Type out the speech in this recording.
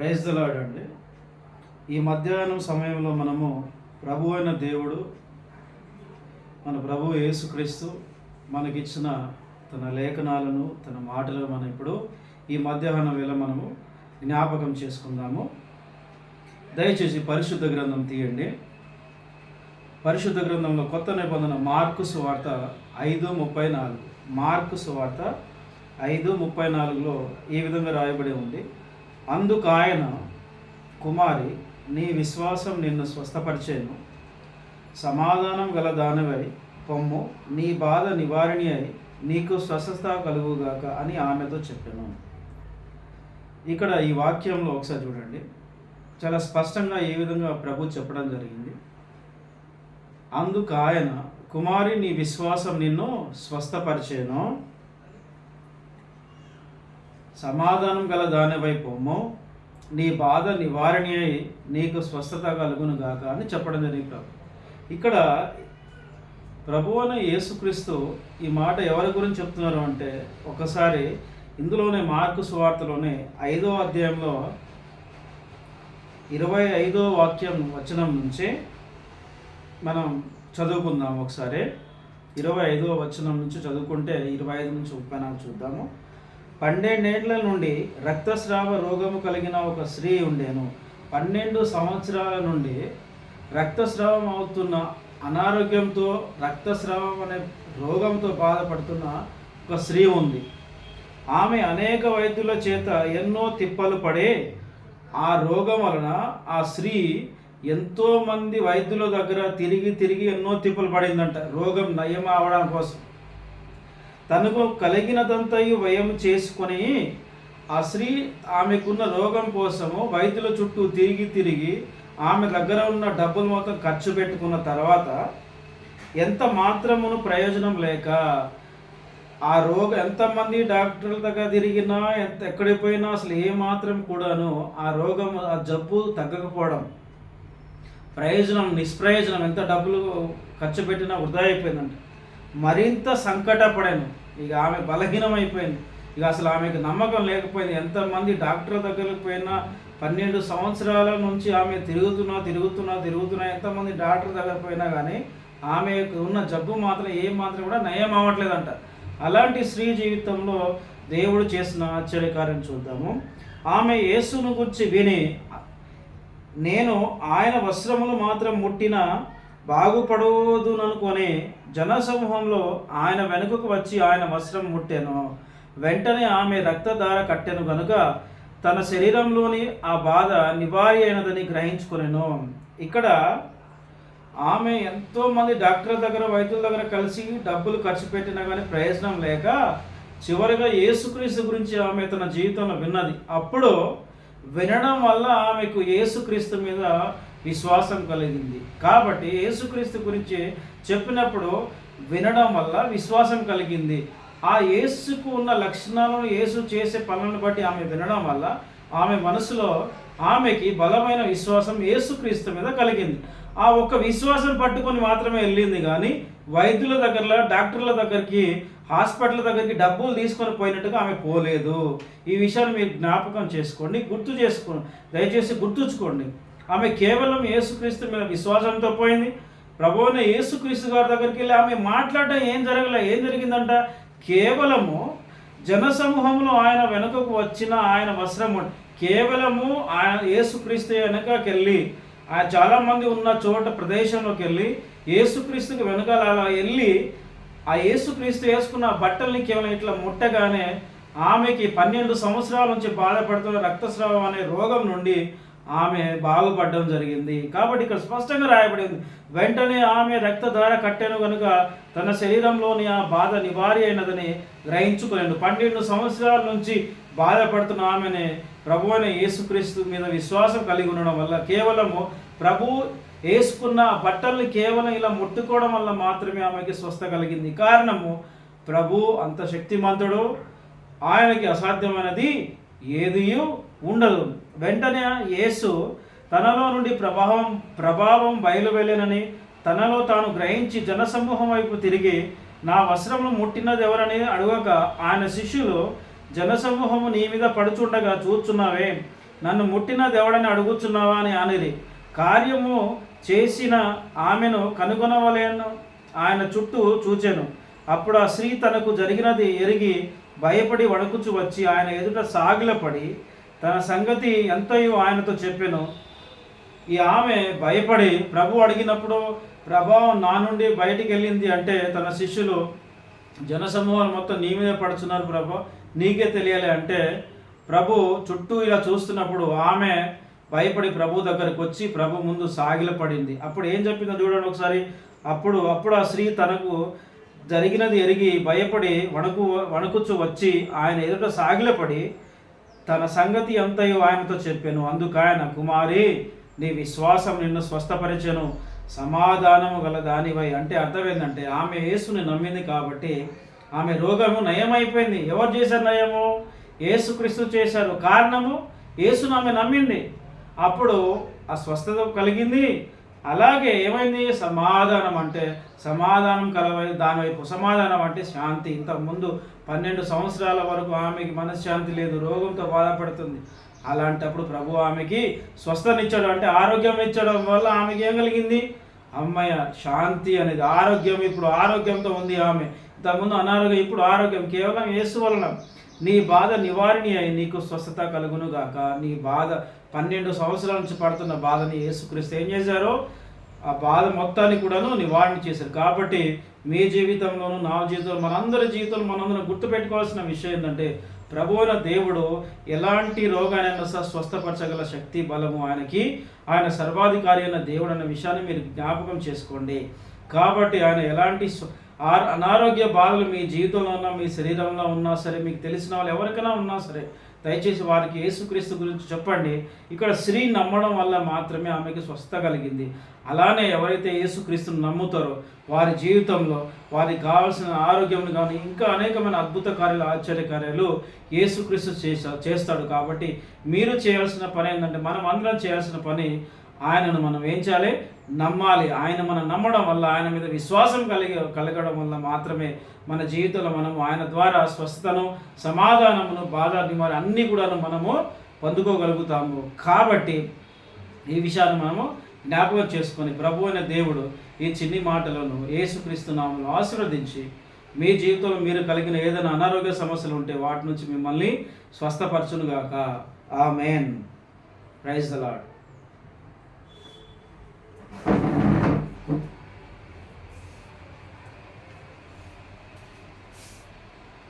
Praise అండి. ఈ మధ్యాహ్నం సమయంలో మనము ప్రభు అయిన దేవుడు మన ప్రభు యేసుక్రీస్తు మనకిచ్చిన తన లేఖనాలను తన మాటలను మనం ఇప్పుడు ఈ మధ్యాహ్నం వేళ మనము జ్ఞాపకం చేసుకుందాము. దయచేసి పరిశుద్ధ గ్రంథం తీయండి. పరిశుద్ధ గ్రంథంలో కొత్త నిబంధన మార్కు సువార్త ఐదు ముప్పై నాలుగు. మార్కు సువార్త ఐదు ముప్పై నాలుగులో ఈ విధంగా రాయబడి ఉంది. అందుకు ఆయన కుమారి నీ విశ్వాసం నిన్ను స్వస్థపరిచేను. సమాధానం గల దానివై పొమ్ము నీ బాధ నివారణి అయి నీకు స్వస్థత కలుగుగాక అని ఆమెతో చెప్పాను. ఇక్కడ ఈ వాక్యంలో ఒకసారి చూడండి. చాలా స్పష్టంగా ఏ విధంగా ప్రభు చెప్పడం జరిగింది. అందుకు ఆయన కుమారి నీ విశ్వాసం నిన్ను స్వస్థపరిచేను. సమాధానం గల దానివై పొమ్ము నీ బాధ నివారణి అయి నీకు స్వస్థత కలుగును గాక అని చెప్పడం జరిగింది ప్రభు. ఇక్కడ ప్రభు అనే యేసుక్రీస్తు ఈ మాట ఎవరి గురించి చెప్తున్నారు అంటే ఒకసారి ఇందులోనే మార్కు సువార్తలోనే ఐదో అధ్యాయంలో ఇరవై ఐదో వాక్యం వచనం నుంచి మనం చదువుకుందాం ఒకసారి. ఇరవై ఐదో వచనం నుంచి చదువుకుంటే ఇరవై ఐదు నుంచి ముప్పై నాలుగు చూద్దాము. పన్నెండేండ్ల నుండి రక్తస్రావ రోగము కలిగిన ఒక స్త్రీ ఉండేను. పన్నెండు సంవత్సరాల నుండి రక్తస్రావం అవుతున్న అనారోగ్యంతో రక్తస్రావం అనే రోగంతో బాధపడుతున్న ఒక స్త్రీ ఉంది. ఆమె అనేక వైద్యుల చేత ఎన్నో తిప్పలు పడే ఆ రోగం వలన ఆ స్త్రీ ఎంతోమంది వైద్యుల దగ్గర తిరిగి తిరిగి ఎన్నో తిప్పలు పడిందంట. రోగం నయం అవడం కోసం. తనకు కలిగినదంతయు వ్యయం చేసుకొని ఆ స్త్రీ ఆమెకున్న రోగం కోసము వైద్యుల చుట్టూ తిరిగి తిరిగి ఆమె దగ్గర ఉన్న డబ్బులు మొత్తం ఖర్చు పెట్టుకున్న తర్వాత ఎంత మాత్రమును ప్రయోజనం లేక ఆ రోగం ఎంతమంది డాక్టర్ల దగ్గర తిరిగినా ఎంత ఎక్కడికి పోయినా అసలు ఏ మాత్రం కూడాను ఆ రోగం ఆ జబ్బు తగ్గకపోవడం. ప్రయోజనం నిష్ప్రయోజనం ఎంత డబ్బులు ఖర్చు పెట్టినా వృధా అయిపోయిందంటే. మరింత సంకటపడాను. ఇక ఆమె బలహీనం అయిపోయింది ఇక అసలు ఆమెకు నమ్మకం లేకపోయింది. ఎంతమంది డాక్టర్ దగ్గరకు పోయినా పన్నెండు సంవత్సరాల నుంచి ఆమె తిరుగుతున్నా తిరుగుతున్నా తిరుగుతున్నా ఎంతమంది డాక్టర్ దగ్గర పోయినా కానీ ఆమెకు ఉన్న జబ్బు మాత్రం ఏ మాత్రం కూడా నయం అవ్వట్లేదంట. అలాంటి స్త్రీ జీవితంలో దేవుడు చేసిన ఆశ్చర్యకార్యం చూద్దాము. ఆమె యేసును గురించి విని నేను ఆయన వస్త్రములు మాత్రం ముట్టిన బాగుపడవదుననుకొని జనసమూహంలో ఆయన వెనుకకు వచ్చి ఆయన వస్త్రం ముట్టాను. వెంటనే ఆమె రక్తధార కట్టెను గనుక తన శరీరంలోని ఆ బాధ నివారి అయినదని గ్రహించుకునేను. ఇక్కడ ఆమె ఎంతోమంది డాక్టర్ డాక్టర్ల దగ్గర వైద్యుల దగ్గర కలిసి డబ్బులు ఖర్చు పెట్టినా కానీ ప్రయోజనం లేక చివరిగా యేసుక్రీస్తు గురించి ఆమె తన జీవితంలో విన్నది. అప్పుడు వినడం వల్ల ఆమెకు యేసుక్రీస్తు మీద విశ్వాసం కలిగింది. కాబట్టి యేసుక్రీస్తు గురించి చెప్పినప్పుడు వినడం వల్ల విశ్వాసం కలిగింది. ఆ యేసుకు ఉన్న లక్షణాలను యేసు చేసే పనులను బట్టి ఆమె వినడం వల్ల ఆమె మనసులో ఆమెకి బలమైన విశ్వాసం యేసుక్రీస్తు మీద కలిగింది. ఆ ఒక్క విశ్వాసం పట్టుకొని మాత్రమే వెళ్ళింది కానీ వైద్యుల దగ్గర డాక్టర్ల దగ్గరికి హాస్పిటల్ దగ్గరికి డబ్బులు తీసుకొని పోయినట్టుగా ఆమె పోలేదు. ఈ విషయాన్ని మీరు జ్ఞాపకం చేసుకోండి గుర్తు చేసుకోండి దయచేసి గుర్తుంచుకోండి. ఆమె కేవలం యేసుక్రీస్తు మీద విశ్వాసంతో పోయింది. ప్రభువున యేసుక్రీస్తు గారి దగ్గరికి వెళ్ళి ఆమె మాట్లాడడం ఏం జరగలే ఏం జరిగిందంట? కేవలము జనసమూహంలో ఆయన వెనుకకు వచ్చిన ఆయన వస్త్రము కేవలము ఆయన యేసుక్రీస్తు వెనకకెళ్ళి ఆయన చాలామంది ఉన్న చోట ప్రదేశంలోకి వెళ్ళి యేసుక్రీస్తుకి వెనకాల అలా వెళ్ళి ఆ యేసుక్రీస్తు వేసుకున్న బట్టల్ని కేవలం ఇట్లా ముట్టగానే ఆమెకి పన్నెండు సంవత్సరాల నుంచి బాధపడుతున్న రక్తస్రావం అనే రోగం నుండి ఆమె బాగుపడడం జరిగింది. కాబట్టి ఇక్కడ స్పష్టంగా రాయబడింది వెంటనే ఆమె రక్తధార కట్టెను కనుక తన శరీరంలోని ఆ బాధ నివారి అయినదని గ్రహించుకోలేండు పన్నెండు సంవత్సరాల నుంచి బాధపడుతున్న ఆమెనే ప్రభు అయిన యేసుక్రీస్తు మీద విశ్వాసం కలిగి ఉండడం వల్ల కేవలము ప్రభు వేసుకున్న బట్టల్ని కేవలం ఇలా ముట్టుకోవడం వల్ల మాత్రమే ఆమెకి స్వస్థ కలిగింది. కారణము ప్రభు అంత శక్తిమంతుడు. ఆయనకి అసాధ్యమైనది ఏది ఉండదు. వెంటనే యేసు తనలో నుండి ప్రభావం ప్రభావం బయలువెళ్ళనని తనలో తాను గ్రహించి జనసమూహం వైపు తిరిగి నా వస్త్రమును ముట్టినది ఎవరని అడగక ఆయన శిష్యులు జనసమూహము నీ మీద పడుచుండగా చూచున్నావే నన్ను ముట్టిన ఎవడని అడుగుచున్నావా అని అనిది కార్యము చేసిన ఆమెను కనుగొనవలేను ఆయన చుట్టూ చూచాను. అప్పుడు ఆ స్త్రీ తనకు జరిగినది ఎరిగి భయపడి వణుకుచు వచ్చి ఆయన ఎదుట సాగిలపడి తన సంగతి ఎంతయో ఆయనతో చెప్పాను. ఈ ఆమె భయపడి ప్రభు అడిగినప్పుడు ప్రభావం నా నుండి బయటికి వెళ్ళింది అంటే తన శిష్యులు జనసమూహాలు మొత్తం నీ మీద పడుతున్నారు ప్రభు నీకే తెలియాలి అంటే ప్రభు చుట్టూ ఇలా చూస్తున్నప్పుడు ఆమె భయపడి ప్రభు దగ్గరకు వచ్చి ప్రభు ముందు సాగిలపడింది అప్పుడు ఏం చెప్పిందో చూడండి ఒకసారి. అప్పుడు అప్పుడు ఆ స్త్రీ తనకు జరిగినది ఎరిగి భయపడి వణుకు వణుకుచు వచ్చి ఆయన ఎదుట సాగిలపడి తన సంగతి ఎంతయో ఆయనతో చెప్పాను. అందుకు ఆయన కుమారి నీ విశ్వాసం నిన్ను స్వస్థపరిచను. సమాధానము గల దానివై. అంటే అర్థం ఏంటంటే ఆమె యేసుని నమ్మింది కాబట్టి ఆమె రోగము నయమైపోయింది. ఎవరు చేశారు నయము? యేసుక్రీస్తు చేశారు. కారణము? యేసును ఆమె నమ్మింది. అప్పుడు ఆ స్వస్థత కలిగింది. అలాగే ఏమైంది? సమాధానం అంటే సమాధానం కలవై దానివైపు సమాధానం అంటే శాంతి. ఇంతకుముందు పన్నెండు సంవత్సరాల వరకు ఆమెకి మనశ్శాంతి లేదు రోగంతో బాధపడుతుంది. అలాంటప్పుడు ప్రభు ఆమెకి స్వస్థనిచ్చాడు అంటే ఆరోగ్యం ఇచ్చడం వల్ల ఆమెకి ఏం కలిగింది? అమ్మయ్య శాంతి అనేది ఆరోగ్యం. ఇప్పుడు ఆరోగ్యంతో ఉంది ఆమె. ఇంతకుముందు అనారోగ్యం ఇప్పుడు ఆరోగ్యం. కేవలం యేసు వలన. నీ బాధ నివారిణి అయి నీకు స్వస్థత కలుగును గాక. నీ బాధ పన్నెండు సంవత్సరాల నుంచి పడుతున్న బాధని యేసుక్రీస్తు ఏం చేశారో? ఆ బాధ మొత్తాన్ని కూడాను నివారణ చేశారు. కాబట్టి మీ జీవితంలోను నా జీవితంలో మనందరి జీవితంలో మనందరం గుర్తుపెట్టుకోవాల్సిన విషయం ఏంటంటే ప్రభువుల దేవుడు ఎలాంటి రోగానైనా సహా స్వస్థపరచగల శక్తి బలము ఆయనకి ఆయన సర్వాధికారి అయిన దేవుడు అన్న విషయాన్ని మీరు జ్ఞాపకం చేసుకోండి. కాబట్టి ఆయన ఎలాంటి అనారోగ్య బాధలు మీ జీవితంలో ఉన్నా మీ శరీరంలో ఉన్నా సరే మీకు తెలిసిన వాళ్ళు ఎవరికైనా ఉన్నా సరే దయచేసి వారికి యేసుక్రీస్తు గురించి చెప్పండి. ఇక్కడ స్త్రీ నమ్మడం వల్ల మాత్రమే ఆమెకి స్వస్థత కలిగింది. అలానే ఎవరైతే యేసుక్రీస్తుని నమ్ముతారో వారి జీవితంలో వారికి కావాల్సిన ఆరోగ్యం కానీ ఇంకా అనేకమైన అద్భుత కార్యాలు ఆశ్చర్య కార్యాలు యేసుక్రీస్తు చేసా చేస్తాడు. కాబట్టి మీరు చేయాల్సిన పని ఏంటంటే మనం అందరం చేయాల్సిన పని ఆయనను మనం ఏం చేయాలి? నమ్మాలి. ఆయన మనం నమ్మడం వల్ల ఆయన మీద విశ్వాసం కలిగి కలగడం వల్ల మాత్రమే మన జీవితంలో మనము ఆయన ద్వారా స్వస్థతను సమాధానమును బాధ నివారణ అన్నీ కూడా మనము పొందుకోగలుగుతాము. కాబట్టి ఈ విషయాన్ని మనము జ్ఞాపకం చేసుకొని ప్రభు అయిన దేవుడు ఈ చిన్ని మాటలను యేసుక్రీస్తు ఆశీర్వదించి మీ జీవితంలో మీరు కలిగిన ఏదైనా అనారోగ్య సమస్యలు ఉంటే వాటి నుంచి మిమ్మల్ని స్వస్థపరచునుగాక. ఆ మెయిన్ ప్రైజ్ ద లాడ్